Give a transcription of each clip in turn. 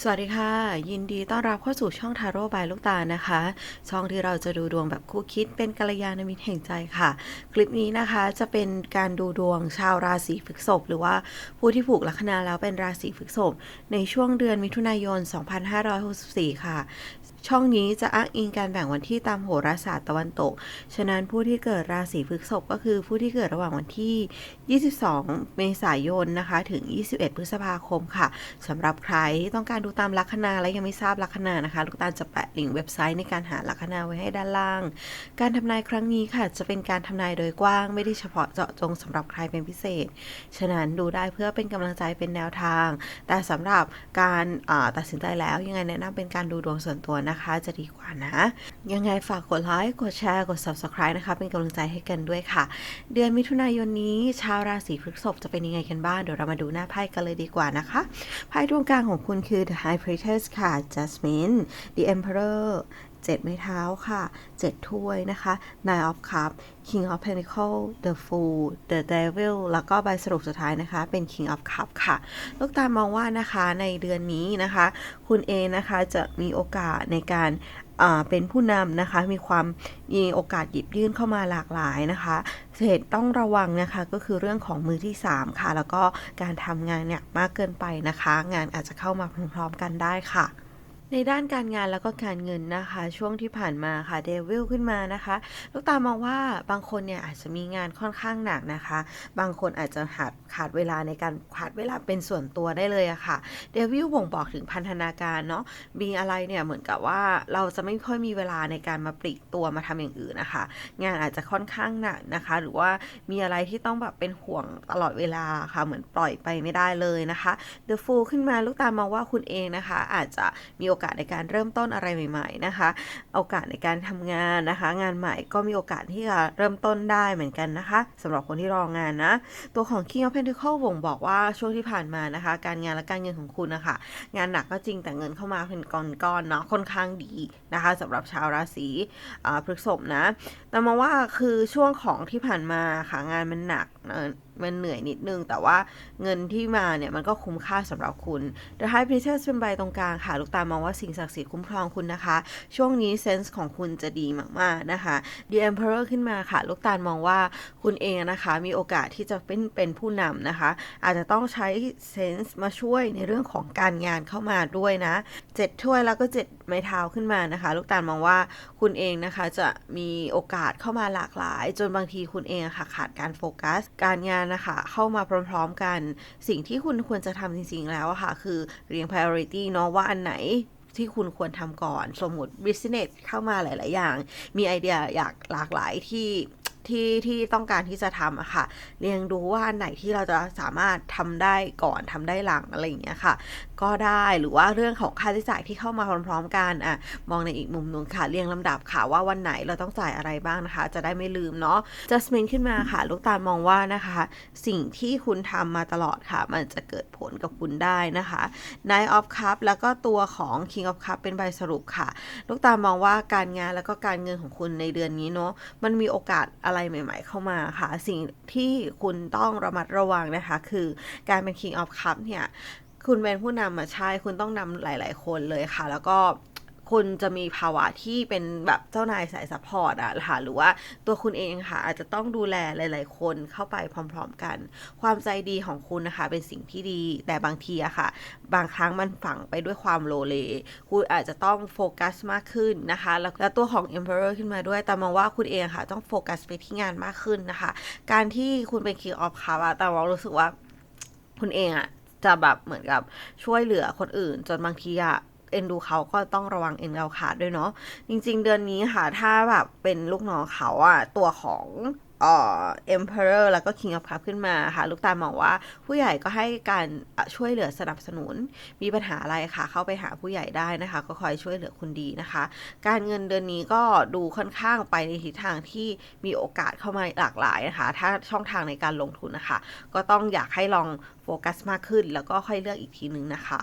สวัสดีค่ะ ยินดีต้อนรับเข้าสู่ช่องทาโร่บายลูกตานะคะ ช่องที่เราจะดูดวงแบบคู่คิดเป็นกัลยาณมิตรแห่งใจค่ะ คลิปนี้นะคะจะเป็นการดูดวงชาวราศีพฤษภหรือว่าผู้ที่ผูกลัคนาแล้วเป็นราศีพฤษภในช่วงเดือนมิถุนายน 2564 ค่ะ ช่องนี้จะอ้างอิงการแบ่งวันที่ตามโหราศาสตร์ตะวันตก ฉะนั้นผู้ที่เกิดราศีพฤษภก็คือผู้ที่เกิดระหว่างวันที่ 22 เมษายนนะคะ ถึง 21 พฤษภาคมค่ะสำหรับใครที่ต้องการดูตามลัคนาและยังไม่ทราบลัคนานะคะ ลูกตาลจะแปะลิงก์เว็บไซต์ในการหาลัคนาไว้ให้ด้านล่าง การทำนายครั้งนี้ค่ะ จะเป็นการทำนายโดยกว้าง ไม่ได้เฉพาะเจาะจงสำหรับใครเป็นพิเศษ ฉะนั้นดูได้เพื่อเป็นกำลังใจเป็นแนวทาง แต่สำหรับการตัดสินใจแล้วยังไงแนะนำเป็นการดูดวงส่วนตัวนะคะจะดีกว่านะ ยังไงฝากกดไลค์ กดแชร์ กด subscribe นะคะ เป็นกำลังใจให้กันด้วยค่ะ เดือนมิถุนายนนี้ ชาวราศีพฤษภจะเป็นยังไงกันบ้าง เดี๋ยวเรามาดูหน้าไพ่กันเลยดีกว่านะคะ ไพ่ดวงกลางของคุณคือ The High Priestess ค่ะ Jasmine The Emperor เจ็ดไม้เท้าค่ะเจ็ดถ้วยนะคะ Nine of Cups King of Pentacle The Fool The Devil แล้วก็ใบสรุปสุดท้ายนะคะ เป็น King of Cups ค่ะ ลูกตาลมองว่านะคะในเดือนนี้นะคะ คุณเองนะคะจะมีโอกาสในการเป็นผู้นำนะคะ มีความมีโอกาสหยิบยื่นเข้ามาหลากหลายนะคะเหตุต้องระวังนะคะก็คือเรื่องของมือที่ 3 ค่ะ แล้วก็การทำงานเนี่ยมากเกินไปนะคะ งานอาจจะเข้ามาพร้อมๆกันได้ค่ะ ในด้านการงานแล้วก็การเงินนะคะ ช่วงที่ผ่านมาค่ะเดวิลขึ้นมานะคะลูกตามองว่าบางคนเนี่ยอาจจะมีงานค่อนข้างหนักนะคะ บางคนอาจจะขาดขาดเวลาในการขาดเวลาเป็นส่วนตัวได้เลยอะค่ะเดวิลบ่งบอกถึงพันธนาการเนาะมีอะไรเนี่ยเหมือนกับว่าเราจะไม่ค่อยมีเวลาในการมาปลีกตัวมาทำอย่างอื่นนะคะ งานอาจจะค่อนข้างหนักนะคะ หรือว่ามีอะไรที่ต้องแบบเป็นห่วงตลอดเวลาค่ะเหมือนปล่อยไปไม่ได้เลยนะคะ The Fool ขึ้นมาลูกตามองว่าคุณเองนะคะ อาจจะมีโอกาสาสในการเริ่มต้นอะไรใหม่ๆนะคะ โอกาสในการทำงานนะคะ งานใหม่ก็มีโอกาสที่จะเริ่มต้นได้เหมือนกันนะคะสำหรับคนที่รองานนะ ตัวของ King of Pentacle บ่งบอกว่าช่วงที่ผ่านมานะคะ การงานและการเงินของคุณนะคะ งานหนักก็จริงแต่เงินเข้ามาเป็นก้อนๆเนาะค่อนข้างดีนะคะสำหรับชาวราศีพฤษภนะ แต่มองว่าคือช่วงของที่ผ่านมาค่ะงานมันหนักเอ่อ มันเหนื่อยนิดนึง แต่ว่าเงินที่มาเนี่ยมันก็คุ้มค่าสำหรับคุณ The High Priestess เป็นใบตรงกลางค่ะ ลูกตามองว่าสิ่งศักดิ์สิทธิ์คุ้มครองคุณนะคะ ช่วงนี้เซนส์ของคุณจะดีมากๆนะคะ The Emperor ขึ้นมาค่ะ ลูกตาลมองว่าคุณเองนะคะ มีโอกาสที่จะเป็นเป็นผู้นำนะคะ อาจจะต้องใช้เซนส์มาช่วยในเรื่องของการงานเข้ามาด้วยนะเจ็ดถ้วยแล้วก็เจ็ดไม้เท้าขึ้นมานะคะ ลูกตาลมองว่าคุณเองนะคะจะมีโอกาสเข้ามาหลากหลาย จนบางทีคุณเองค่ะขาดการโฟกัส การงานนะคะ เข้ามาพร้อมๆกัน สิ่งที่คุณควรจะทำจริงๆแล้วอะค่ะ คือเรียง priority เนาะว่าอันไหนที่คุณควรทำก่อน สมมติ business เข้ามาหลาย ๆ อย่าง มีไอเดียอยากหลากหลายที่ ที่ที่ต้องการที่จะทำอะค่ะ เรียงดูว่าอันไหนที่เราจะสามารถทำได้ก่อนทำได้หลังอะไรอย่างเงี้ยค่ะ ก็ได้หรือว่าเรื่องของค่าใช้จ่ายที่เข้ามาพร้อมๆกันอะมองในอีกมุมหนึงค่ะเรียงลำดับค่ะว่าวันไหนเราต้องจ่ายอะไรบ้างนะคะ จะได้ไม่ลืมเนาะจัสมินขึ้นมาค่ะ ลูกตาลมองว่านะคะ สิ่งที่คุณทำมาตลอดค่ะ มันจะเกิดผลกับคุณได้นะคะ Nine of Cup แล้วก็ตัวของ King of Cup เป็นใบสรุปค่ะ ลูกตาลมองว่าการงานแล้วก็การเงินของคุณในเดือนนี้เนาะมันมีโอกาสอะไรไรใหม่ ๆ เข้ามาค่ะ สิ่งที่คุณต้องระมัดระวังนะคะ คือการเป็น King of Cup เนี่ย คุณเป็นผู้นำมาใช่ คุณต้องนำหลาย ๆ คนเลยค่ะ แล้วก็ คุณจะมีภาวะที่เป็นแบบเจ้านายสายซัพพอร์ตอะค่ะหรือว่าตัวคุณเองค่ะ อาจจะต้องดูแลหลาย ๆ คนเข้าไปพร้อม ๆ กัน ความใจดีของคุณนะคะ เป็นสิ่งที่ดี แต่บางทีอะค่ะ บางครั้งมันฝังไปด้วยความโลเล คุณอาจจะต้องโฟกัสมากขึ้นนะคะ แล้วตัวของ Emperor ขึ้นมาด้วย แต่มองว่าคุณเองค่ะ ต้องโฟกัสไปที่งานมากขึ้นนะคะ การที่คุณเป็น King of Cup อะแต่ว่ารู้สึกว่าคุณเองอะจะแบบเหมือนกับช่วยเหลือคนอื่น จนบางทีอะ เอ็นดูเขาก็ต้องระวังเอ็นเราขาดด้วยเนาะจริง ๆ เดือนนี้ค่ะ ถ้าแบบเป็นลูกน้องเขาอะตัวของเอ่อ emperor แล้วก็ king of cup ขึ้นมาค่ะ ลูกตาลมองว่าผู้ใหญ่ก็ให้การช่วยเหลือสนับสนุน มีปัญหาอะไรค่ะ เข้าไปหาผู้ใหญ่ได้นะคะ ก็คอยช่วยเหลือคุณดีนะคะ การเงินเดือนนี้ก็ดูค่อนข้างไปในทิศทางที่มีโอกาสเข้ามาหลากหลายนะคะ ถ้าช่องทางในการลงทุนนะคะ ก็ต้องอยากให้ลองโฟกัสมากขึ้น แล้วก็ค่อยเลือกอีกทีนึงนะคะ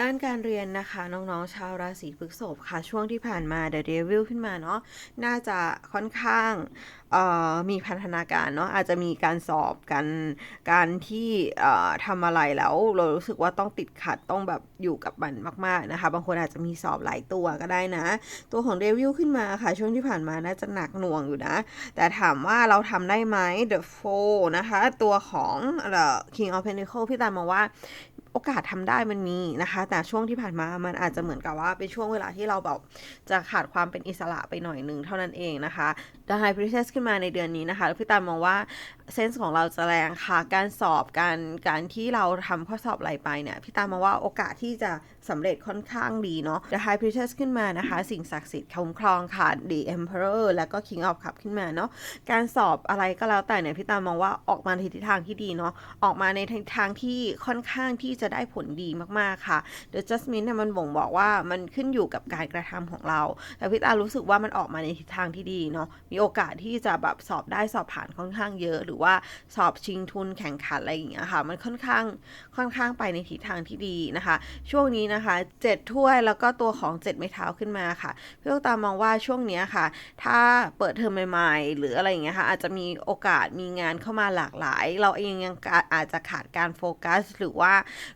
ด้านการเรียนนะคะน้องๆชาวราศีพฤษภค่ะ ช่วงที่ผ่านมา The Devil ขึ้นมาเนาะน่าจะค่อนข้างมีพันธนาการเนาะอาจจะมีการสอบกันการที่ทำอะไรแล้ว เรารู้สึกว่าต้องติดขัดต้องแบบอยู่กับมันมากๆนะคะ บางคนอาจจะมีสอบหลายตัวก็ได้นะ ตัวของเดวิลขึ้นมาค่ะ ช่วงที่ผ่านมาน่าจะหนักหน่วงอยู่นะ แต่ถามว่าเราทำได้ไหม The Four นะคะ ตัวของเอ่อ King of Pentacles พี่ตามมองว่า โอกาสทำได้มันมีนะคะ แต่ช่วงที่ผ่านมามันอาจจะเหมือนกับว่าเป็นช่วงเวลาที่เราแบบจะขาดความเป็นอิสระไปหน่อยหนึ่งเท่านั้นเองนะคะ The High Priestess ขึ้นมาในเดือนนี้นะคะพี่ตามมองว่าเซนส์ของเราจะแรงค่ะ การสอบการการที่เราทำข้อสอบอะไรไปเนี่ยพี่ตามมองว่าโอกาสที่จะสำเร็จค่อนข้างดีเนาะ The High Priestess ขึ้นมานะคะ สิ่งศักดิ์สิทธิ์คุ้มครองค่ะ The Emperor แล้วก็ King of cup ขึ้นมาเนาะการสอบอะไรก็แล้วแต่เนี่ยพี่ตามมองว่าออกมาในทิศทางที่ดีเนาะออกมาในทางที่ค่อนข้างที่จะได้ผลดีมากๆค่ะ The Jasmine เนี่ยมันบ่งบอกว่ามันขึ้นอยู่กับการกระทำของเรา แต่พี่ตารู้สึกว่ามันออกมาในทิศทางที่ดีเนาะมีโอกาสที่จะแบบสอบได้สอบผ่านค่อนข้างเยอะ หรือว่าสอบชิงทุนแข่งขันอะไรอย่างเงี้ยค่ะ มันค่อนข้างค่อนข้างไปในทิศทางที่ดีนะคะ ช่วงนี้นะคะเจ็ดถ้วยแล้วก็ตัวของเจ็ดไม้เท้าขึ้นมาค่ะพี่ตามองว่าช่วงนี้ค่ะ ถ้าเปิดเทอมใหม่ๆ หรืออะไรอย่างเงี้ยค่ะ อาจจะมีโอกาสมีงานเข้ามาหลากหลาย เราเองยังอาจจะขาดการโฟกัส หรือว่า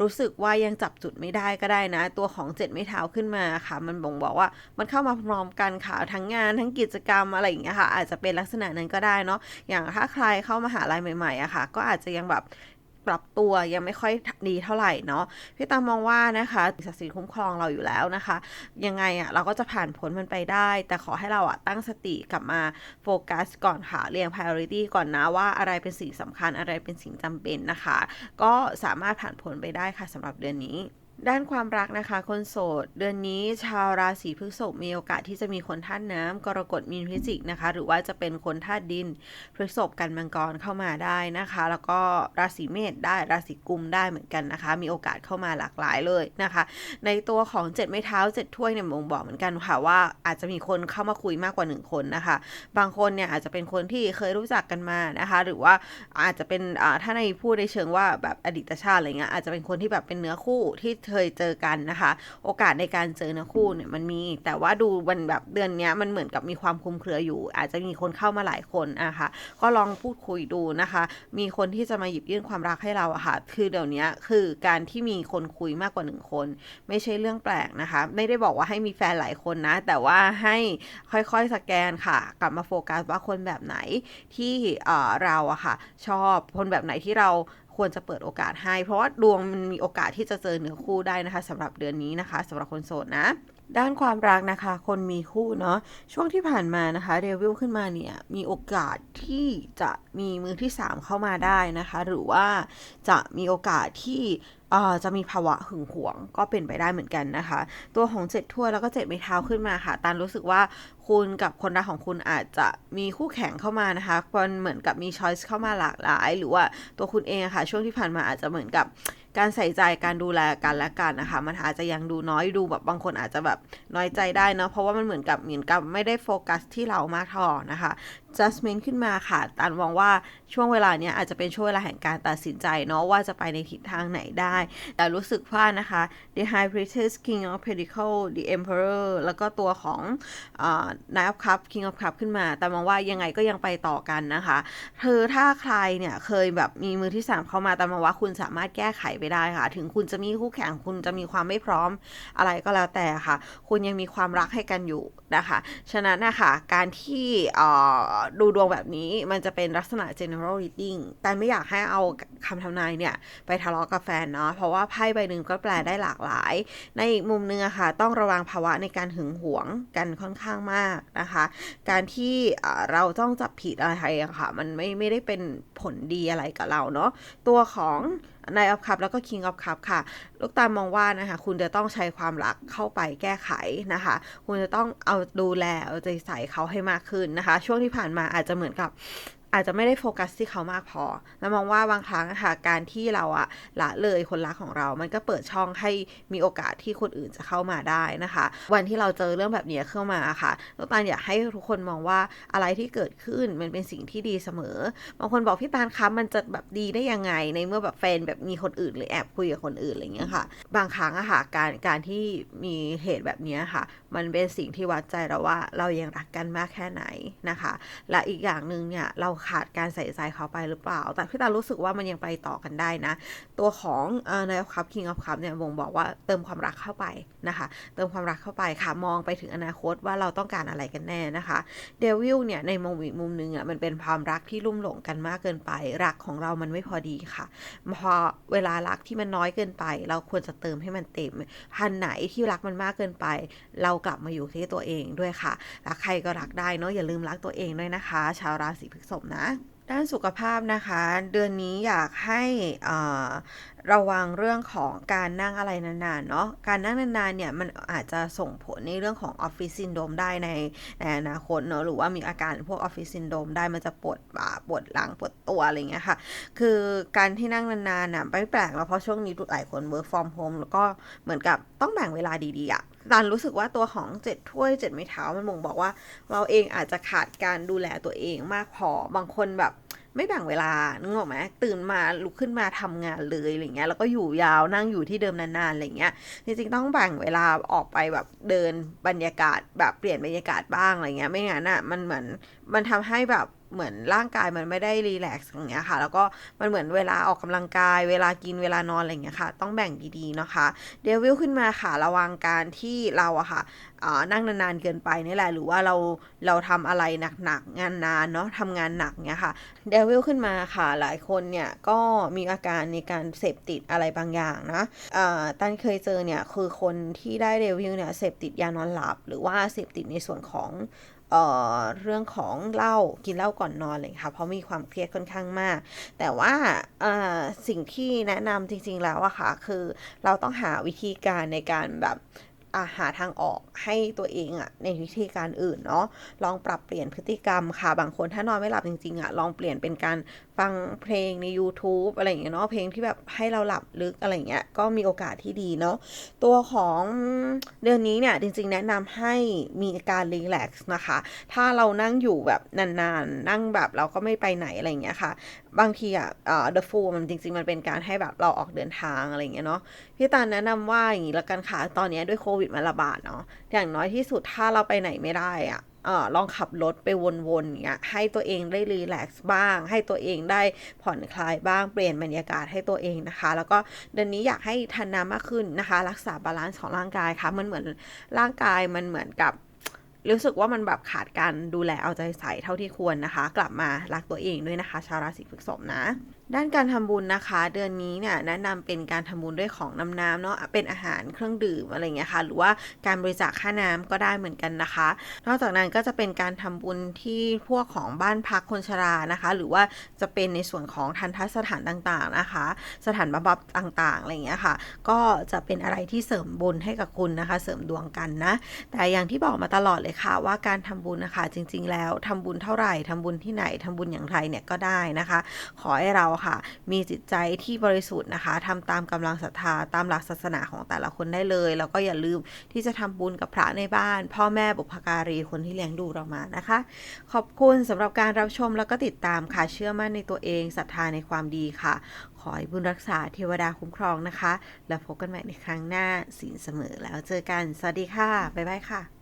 รู้สึกว่ายังจับจุดไม่ได้ก็ได้นะ ตัวของเจ็ดไม่เท้าขึ้นมาค่ะ มันบ่งบอกว่ามันเข้ามาพร้อมกันค่ะทั้งงานทั้งกิจกรรมอะไรอย่างเงี้ยค่ะ อาจจะเป็นลักษณะนั้นก็ได้เนาะอย่างถ้าใครเข้ามาหาลัยใหม่ๆอะค่ะ ก็อาจจะยังแบบ ปรับตัวยังไม่ค่อยดีเท่าไหร่เนาะพี่ตามองว่านะคะศักดิ์ศรีคุ้มครองเราอยู่แล้วนะคะ ยังไงอะเราก็จะผ่านพ้นมันไปได้ แต่ขอให้เราอะตั้งสติกลับมาโฟกัสก่อนค่ะเรียง priority ก่อนนะว่าอะไรเป็นสิ่งสำคัญอะไรเป็นสิ่งจำเป็นนะคะ ก็สามารถผ่านพ้นไปได้ค่ะสำหรับเดือนนี้ ด้านความรักนะคะ คนโสด เดือนนี้ชาวราศีพฤษภมีโอกาสที่จะมีคนธาตุน้ำกรกฎมีนพิจิกนะคะ หรือว่าจะเป็นคนธาตุดินพฤษภกันมังกรเข้ามาได้นะคะ แล้วก็ราศีเมษได้ราศีกุมได้เหมือนกันนะคะ มีโอกาสเข้ามาหลากหลายเลยนะคะ ในตัวของเจ็ดไม้เท้าเจ็ดถ้วยเนี่ยมงบอกเหมือนกันค่ะว่าอาจจะมีคนเข้ามาคุยมากกว่าหนึ่งคนนะคะ บางคนเนี่ยอาจจะเป็นคนที่เคยรู้จักกันมานะคะ หรือว่าอาจจะเป็นอ่าถ้าในพูดในเชิงว่าแบบอดีตชาติอะไรเงี้ยอาจจะเป็นคนที่แบบเป็นเนื้อคู่ที่เคยเจอกันนะคะ โอกาสในการเจอเนื้อคู่เนี่ยมันมี แต่ว่าดูมันแบบเดือนนี้มันเหมือนกับมีความคลุมเครืออยู่ อาจจะมีคนเข้ามาหลายคนนะคะ ก็ลองพูดคุยดูนะคะ มีคนที่จะมาหยิบยื่นความรักให้เราอะค่ะ คือเดี๋ยวนี้คือการที่มีคนคุยมากกว่าหนึ่งคน ไม่ใช่เรื่องแปลกนะคะ ไม่ได้บอกว่าให้มีแฟนหลายคนนะ แต่ว่าให้ค่อยๆสแกนค่ะ กลับมาโฟกัสว่าคนแบบไหนที่เอ่อเราอะค่ะ ชอบคนแบบไหนที่เรา ควรจะเปิดโอกาสให้ เพราะว่าดวงมันมีโอกาสที่จะเจอเนื้อคู่ได้นะคะสำหรับเดือนนี้นะคะสำหรับคนโสดนะ ด้านความรักนะคะ คนมีคู่เนาะช่วงที่ผ่านมานะคะเดวิลขึ้นมาเนี่ย มีโอกาสที่จะมีมือที่ 3 เข้ามาได้นะคะ หรือว่าจะมีโอกาสที่จะมีภาวะหึงหวงก็เป็นไปได้เหมือนกันนะคะ ตัวของเจ็ดถ้วยแล้วก็เจ็ดไม้เท้าขึ้นมาค่ะตันรู้สึกว่าคุณกับคนรักของคุณอาจจะมีคู่แข่งเข้ามานะคะมันเหมือนกับมีช้อยส์เข้ามาหลากหลาย หรือว่าตัวคุณเองค่ะช่วงที่ผ่านมาอาจจะเหมือนกับ การใส่ใจการดูแลกันและกันนะคะ มันอาจจะยังดูน้อยดูแบบบางคนอาจจะแบบน้อยใจได้เนาะเพราะว่ามันเหมือนกับเหมือนกับไม่ได้โฟกัสที่เรามากเท่านะคะ judgment ขึ้นมาค่ะตันมองว่าช่วงเวลาเนี้ยอาจจะเป็นช่วงเวลาแห่งการตัดสินใจเนาะว่าจะไปในทิศทางไหนได้ แต่รู้สึกว่านะคะ the high priestess king of pentacles the emperor แล้วก็ตัวของเอ่อ knight of cup king of cup ขึ้นมา แต่มองว่ายังไงก็ยังไปต่อกันนะคะคือถ้าใครเนี่ยเคยแบบมีมือที่ 3 เข้ามาแต่มองว่าคุณสามารถแก้ไขไปได้ค่ะ ถึงคุณจะมีคู่แข่งคุณจะมีความไม่พร้อมอะไรก็แล้วแต่ค่ะ คุณยังมีความรักให้กันอยู่นะคะ ฉะนั้นนะคะการที่เอ่อดูดวงแบบนี้มันจะเป็นลักษณะ general reading แต่ไม่อยากให้เอา คำทำนายเนี่ย ไปทะเลาะกับแฟนเนาะเพราะว่าไพ่ใบหนึ่งก็แปลได้หลากหลาย ในอีกมุมนึงอะค่ะ ต้องระวังภาวะในการหึงหวงกันค่อนข้างมากนะคะ การที่เราต้องจับผิดอะไรอะค่ะ มันไม่ไม่ได้เป็นผลดีอะไรกับเราเนาะตัวของ n i g h t of Cup แล้วก็ King of Cup ค่ะ ลูกตามองว่านะคะ คุณจะต้องใช้ความรักเข้าไปแก้ไขนะคะ คุณจะต้องเอาดูแลเอาใจใส่เขาให้มากขึ้นนะคะ ช่วงที่ผ่านมาอาจจะเหมือนกับ อาจจะไม่ได้โฟกัสที่เขามากพอ แล้วมองว่าบางครั้งค่ะการที่เราอะละเลยคนรักของเรา มันก็เปิดช่องให้มีโอกาสที่คนอื่นจะเข้ามาได้นะคะ วันที่เราเจอเรื่องแบบนี้เข้ามาค่ะลูกตาลอยากให้ทุกคนมองว่าอะไรที่เกิดขึ้นมันเป็นสิ่งที่ดีเสมอ บางคนบอกพี่ตาลคะมันจะแบบดีได้ยังไง ในเมื่อแบบแฟนแบบมีคนอื่นหรือแอบคุยกับคนอื่นอะไรเงี้ยค่ะ บางครั้งอะค่ะการการที่มีเหตุแบบนี้ค่ะ มันเป็นสิ่งที่วัดใจเราว่าเรายังรักกันมากแค่ไหนนะคะ และอีกอย่างหนึ่งเนี่ยเราขาดการใส่ใจเขาไปหรือเปล่า แต่พี่ตาลรู้สึกว่ามันยังไปต่อกันได้นะ ตัวของในคัพคิงออฟคัพเนี่ยบ่งบอกว่าเติมความรักเข้าไปนะคะ เติมความรักเข้าไปค่ะ มองไปถึงอนาคตว่าเราต้องการอะไรกันแน่นะคะ เดวิลเนี่ยในมุมอีกมุมหนึงอะมันเป็นความรักที่ลุ่มหลงกันมากเกินไป รักของเรามันไม่พอดีค่ะ พอเวลารักที่มันน้อยเกินไป เราควรจะเติมให้มันเต็ม พันไหนที่รักมันมากเกินไป เรากลับมาอยู่ที่ตัวเองด้วยค่ะ รักใครก็รักได้เนาะอย่าลืมรักตัวเองด้วยนะคะ ชาวราศีพฤษภนะ ด้านสุขภาพนะคะ เดือนนี้อยากให้ระวังเรื่องของการนั่งอะไรนานๆเนาะการนั่งนานๆเนี่ยมันอาจจะส่งผลในเรื่องของออฟฟิศซินโดมได้ในในอนาคตเนาะหรือว่ามีอาการพวกออฟฟิศซินโดมได้มันจะปวดบ่าปวดหลังปวดตัวอะไรเงี้ยค่ะ คือการที่นั่งนานๆน่ะไม่แปลกแล้วเพราะช่วงนี้หลายคน work from home แล้วก็เหมือนกับต้องแบ่งเวลาดีๆอะ ตานรู้สึกว่าตัวของเจ็ดถ้วยเจ็ดไม้เท้ามันบ่งบอกว่า เราเองอาจจะขาดการดูแลตัวเองมากพอบางคนแบบไม่แบ่งเวลา นึกออกไหมตื่นมาลุกขึ้นมาทำงานเลยอะไรเงี้ย แล้วก็อยู่ยาวนั่งอยู่ที่เดิมนานๆอะไรเงี้ย จริงๆต้องแบ่งเวลาออกไปแบบเดินบรรยากาศแบบเปลี่ยนบรรยากาศบ้างอะไรเงี้ย ไม่งั้นอะมันเหมือนมันทำให้แบบ เหมือนร่างกายมันไม่ได้รีแลกซ์อย่างเงี้ยค่ะ แล้วก็มันเหมือนเวลาออกกำลังกาย เวลากินเวลานอนอะไรเงี้ยค่ะ ต้องแบ่งดีๆนะคะเดวิลขึ้นมาค่ะ ระวังการที่เราอะค่ะอ่านั่งนานๆเกินไปนี่แหละ หรือว่าเราเราทำอะไรหนักๆงานนานเนาะทำงานหนักเนี้ยค่ะเดวิลขึ้นมาค่ะ หลายคนเนี่ยก็มีอาการในการเสพติดอะไรบางอย่างนะตันเคยเจอเนี่ยคือคนที่ได้เดวิลเนี่ยเสพติดยานอนหลับ หรือว่าเสพติดในส่วนของ เเรื่องของเหล้ากินเหล้าก่อนนอนเลยค่ะเพราะมีความเครียดค่อนข้างมาก แต่ว่าสิ่งที่แนะนำจริงๆแล้วอะค่ะคือเราต้องหาวิธีการในการแบบ อาหาทางออกให้ตัวเองอะในวิธีการอื่นเนาะลองปรับเปลี่ยนพฤติกรรมค่ะ บางคนถ้านอนไม่หลับจริงๆอะลองเปลี่ยนเป็นการฟังเพลงใน YouTube อะไรอย่างเงี้ยเนาะเพลงที่แบบให้เราหลับลึกอะไรอย่างเงี้ยก็มีโอกาสที่ดีเนาะตัวของเดือนนี้เนี่ยจริงๆ แนะนำให้มีการรีแลกซ์นะคะ ถ้าเรานั่งอยู่แบบนานๆ นั่งแบบเราก็ไม่ไปไหนอะไรอย่างเงี้ยค่ะบางทีอะเอ่อ the full มันจริง ๆ มันเป็นการให้แบบเราออกเดินทางอะไรเงี้ยเนาะพี่ตาลแนะนำว่าอย่างนี้ละกันค่ะ ตอนนี้ด้วยโควิดมันระบาดเนาะอย่างน้อยที่สุดถ้าเราไปไหนไม่ได้อะออลองขับรถไปวนๆอย่างเงี้ยให้ตัวเองได้รีแลกซ์บ้าง ให้ตัวเองได้ผ่อนคลายบ้างเปลี่ยนบรรยากาศให้ตัวเองนะคะ แล้วก็เดือนนี้อยากให้ทานน้ำมากขึ้นนะคะ รักษาบาลานซ์ของร่างกายค่ะ มันเหมือนร่างกายมันเหมือนกับ รู้สึกว่ามันแบบขาดการดูแลเอาใจใส่เท่าที่ควรนะคะ กลับมารักตัวเองด้วยนะคะ ชาวราศีพฤษภนะ ด้านการทำบุญนะคะ เดือนนี้เนี่ยแนะนำเป็นการทำบุญด้วยของน้ำน้ำเนาะเป็นอาหารเครื่องดื่มอะไรเงี้ยค่ะ หรือว่าการบริจาคค่าน้ำก็ได้เหมือนกันนะคะ นอกจากนั้นก็จะเป็นการทำบุญที่พวกของบ้านพักคนชรานะคะ หรือว่าจะเป็นในส่วนของทันทสถานต่างๆนะคะ สถานบำบัดต่างๆอะไรเงี้ยค่ะ ก็จะเป็นอะไรที่เสริมบุญให้กับคุณนะคะ เสริมดวงกันนะ แต่อย่างที่บอกมาตลอดเลยค่ะ ว่าการทำบุญนะคะ จริง ๆ แล้วทำบุญเท่าไหร่ทำบุญที่ไหนทำบุญอย่างไรเนี่ยก็ได้นะคะ ขอให้เราค่ะ มีจิตใจที่บริสุทธิ์นะคะทำตามกำลังศรัทธาตามหลักศาสนาของแต่ละคนได้เลย แล้วก็อย่าลืมที่จะทำบุญกับพระในบ้าน พ่อแม่บุพการีคนที่เลี้ยงดูเรามานะคะ ขอบคุณสำหรับการรับชมแล้วก็ติดตามค่ะเชื่อมั่นในตัวเองศรัทธาในความดีค่ะ ขอให้บุญรักษาเทวดาคุ้มครองนะคะ แล้วพบกันใหม่ในครั้งหน้าสินเสมอแล้วเจอกัน สวัสดีค่ะ บ๊ายบายค่ะ